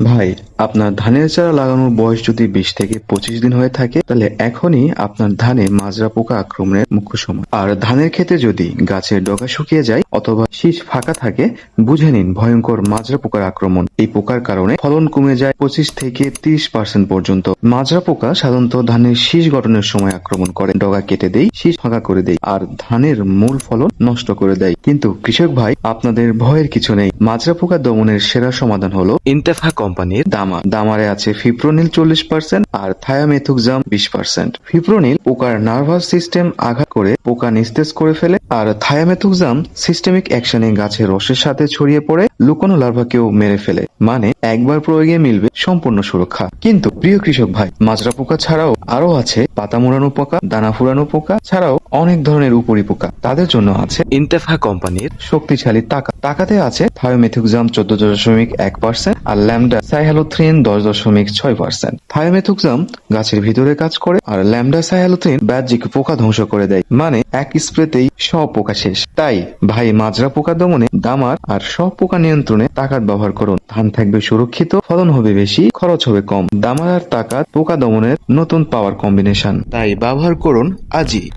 ভাই আপনার ধানের চারা লাগানোর বয়স যদি বিশ থেকে পঁচিশ দিন হয়ে থাকে, তাহলে এখনই আপনার ধানে মাজরা পোকা আক্রমণের মুখ্য সময়। আর ধানের ক্ষেত্রে যদি গাছের ডগা শুকিয়ে যায় অথবা শীষ ফাঁকা থাকে, বুঝে নিন ভয়ঙ্কর মাজরা পোকার আক্রমণ। এই পোকার কারণে ফলন কমে যায় পঁচিশ থেকে তিরিশ পার্সেন্ট পর্যন্ত। মাজরা পোকা সাধারণত ধানের শীষ গঠনের সময় আক্রমণ করে। ডগা কেটে দেয় শীষ ফাঁকা করে দেয় আর ধানের মূল ফলন নষ্ট করে দেয়। কিন্তু কৃষক ভাই, আপনাদের ভয়ের কিছু নেই। মাজরা পোকা দমনের সেরা সমাধান হলো ইন্তেফা কোম্পানির দামা দামারে আছে ফিপ্রোনিল চল্লিশ পার্সেন্ট আর থায়ামেথুকজাম বিশ পার্সেন্ট ফিপ্রোনিল পোকার নার্ভাস সিস্টেম আঘাত করে পোকা নিস্তেজ করে ফেলে আর থায়ামেথুকজাম সিস্টেমিক অ্যাকশনে গাছের রসের সাথে ছড়িয়ে পড়ে লুকোনো লার্ভাকেও মেরে ফেলে। মানে একবার প্রয়োগে মিলবে সম্পূর্ণ সুরক্ষা। কিন্তু প্রিয় কৃষক ভাই মাজরা পোকা ছাড়াও আরও আছে পাতা মোড়ানো পোকা দানা ফুরানো পোকা ছাড়াও অনেক ধরনের উপরি পোকা। তাদের জন্য আছে ইন্তেফা কোম্পানির শক্তিশালী টাকা। টাকাতে আছে থায়োমেথুকজাম চোদ্দ দশমিক এক পার্সেন্ট আর ল্যামডা সাইহ্যালোথ্রিন দশ দশমিক ছয় পার্সেন্ট। থায়োমেথুকজাম গাছের ভিতরে কাজ করে আর ল্যামডা সাইহ্যালোথ্রিন ব্যাজিক পোকা ধ্বংস করে দেয়। মানে এক স্প্রেতেই সব পোকা শেষ। তাই ভাই মাজরা পোকা দমনে দামার আর সব পোকা নিয়ন্ত্রণে তাকাত ব্যবহার করুন। ধান থাকবে সুরক্ষিত, ফলন হবে বেশি, খরচ হবে কম। দামার আর তাকাত পোকা দমনের নতুন পাওয়ার কম্বিনেশন তাই ব্যবহার করুন আজই